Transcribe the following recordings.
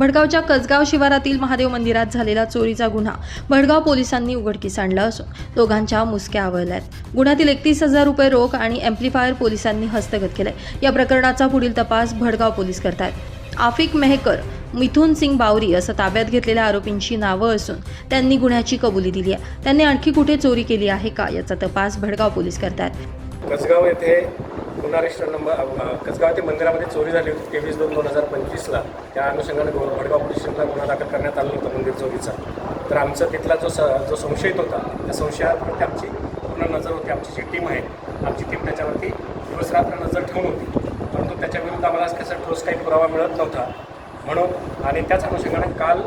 भडगावच्या कसगाव शिवारातील महादेव मंदिरात झालेला चोरीचा गुन्हा. भडगाव पोलिसांनी उघडकीस आणला असून दोघांच्या मुसक्या आवळल्यात गुन्ह्यातील एकतीस हजार रुपये रोख आणि एम्प्लिफायर पोलिसांनी हस्तगत केलाय. या प्रकरणाचा पुढील तपास भडगाव पोलीस करतायत. आफिक मेहकर मिथुन सिंग बावरी असं ताब्यात घेतलेल्या आरोपींची नावं असून त्यांनी गुन्ह्याची कबुली दिली आहे. त्यांनी आणखी कुठे चोरी केली आहे का याचा तपास भडगाव पोलीस करतात कसगाव येथे गुन्हा नंबर अ, कसगाव मंदिरामध्ये चोरी झाली होती तेवीस दोन दोन हजार पंचवीसला. त्या अनुषंगाने गो- भडगाव पोलीस स्टेशनला गुन्हा दाखल करण्यात आला होता मंदिर चोरीचा. तर आमचा तिथला जो स जो संशयित होता त्या संशयावरती आमची पूर्ण नजर होती. आमची जी टीम आहे आमची टीम त्याच्यावरती दिवस रात्र नजर ठेवून होती. परंतु त्याच्याविरुद्ध आम्हाला कसं ठोस काही पुरावा मिळत नव्हता. म्हणून आणि त्याच अनुषंगाने काल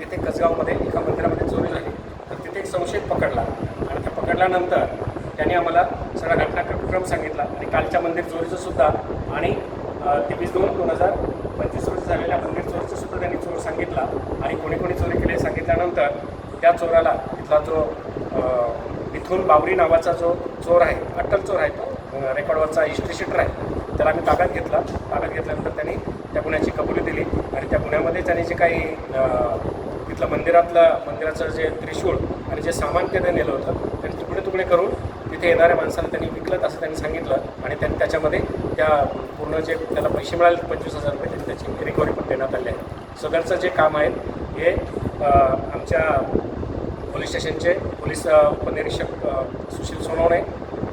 तिथे कसगावमध्ये एका मंदिरामध्ये चोरी झाली. तर तिथे एक संशयित पकडला. आणि त्या पकडल्यानंतर त्यांनी आम्हाला सगळा घटनाक्रम सांगितला आणि कालच्या मंदिर चोरीचं सुद्धा आणि तेवीस दोन दोन हजार पंचवीस रोजी झालेल्या मंदिर चोरीचं सुद्धा त्यांनी चोर सांगितला आणि कोणी कोणी चोरी केली सांगितल्यानंतर त्या चोराला तिथला जो मिथून बावरी नावाचा जो चोर आहे अट्टल चोर आहे तो रेकॉर्डवरचा हिस्ट्री शीटर आहे त्याला आम्ही ताब्यात घेतला. ताब्यात घेतल्यानंतर त्यांनी त्या गुन्ह्याची कबुली दिली आणि त्या गुन्ह्यामध्ये त्यांनी जे काही तिथलं मंदिरातलं मंदिराचं जे त्रिशूळ आणि जे सामान त्याने नेलं होतं त्यांनी तुकडे तुकडे करून तिथे येणाऱ्या माणसाला त्यांनी विकलं असं त्यांनी सांगितलं आणि त्यांनी त्याच्यामध्ये त्या पूर्ण जे त्याला पैसे मिळाले पंचवीस हजार रुपये त्यांनी त्याची रिकव्हरी पण देण्यात आली आहे. सदरचं जे काम आहे हे आमच्या पोलीस स्टेशनचे पोलीस उपनिरीक्षक सुशील सोनवणे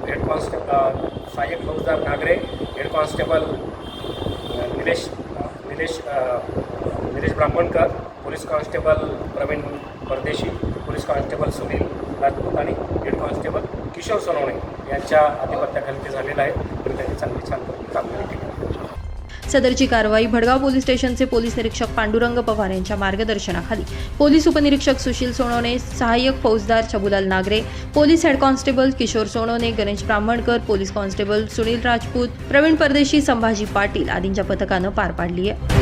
हेड कॉन्स्टेबल सहाय्यक फौजदार Nagare head constable Nilesh Nilesh Nilesh Brahmankar police constable Pravin Pardeshi police constable Sunil Rajput आणि हेड कॉन्स्टेबल किशोर सोनवणे यांच्या आधिपत्याखाली ते झालेलं आहे. तर त्यांनी चांगली छान कामगिरी केली सदरची कारवाई भडगाव पोलीस स्टेशनचे पोलीस निरीक्षक पांडुरंग पवार यांच्या मार्गदर्शनाखाली. पोलीस उपनिरीक्षक सुशील सोनवणे सहाय्यक फौजदार Chhabulal Nagare police head constable Kishor Sonawane Ganesh Brahmankar police constable Sunil Rajput Pravin Pardeshi Sambhaji Patil आदींच्या पथकानं पार पाडली आहे.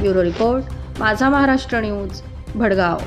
ब्युरो रिपोर्ट माझा महाराष्ट्र न्यूज भडगाव.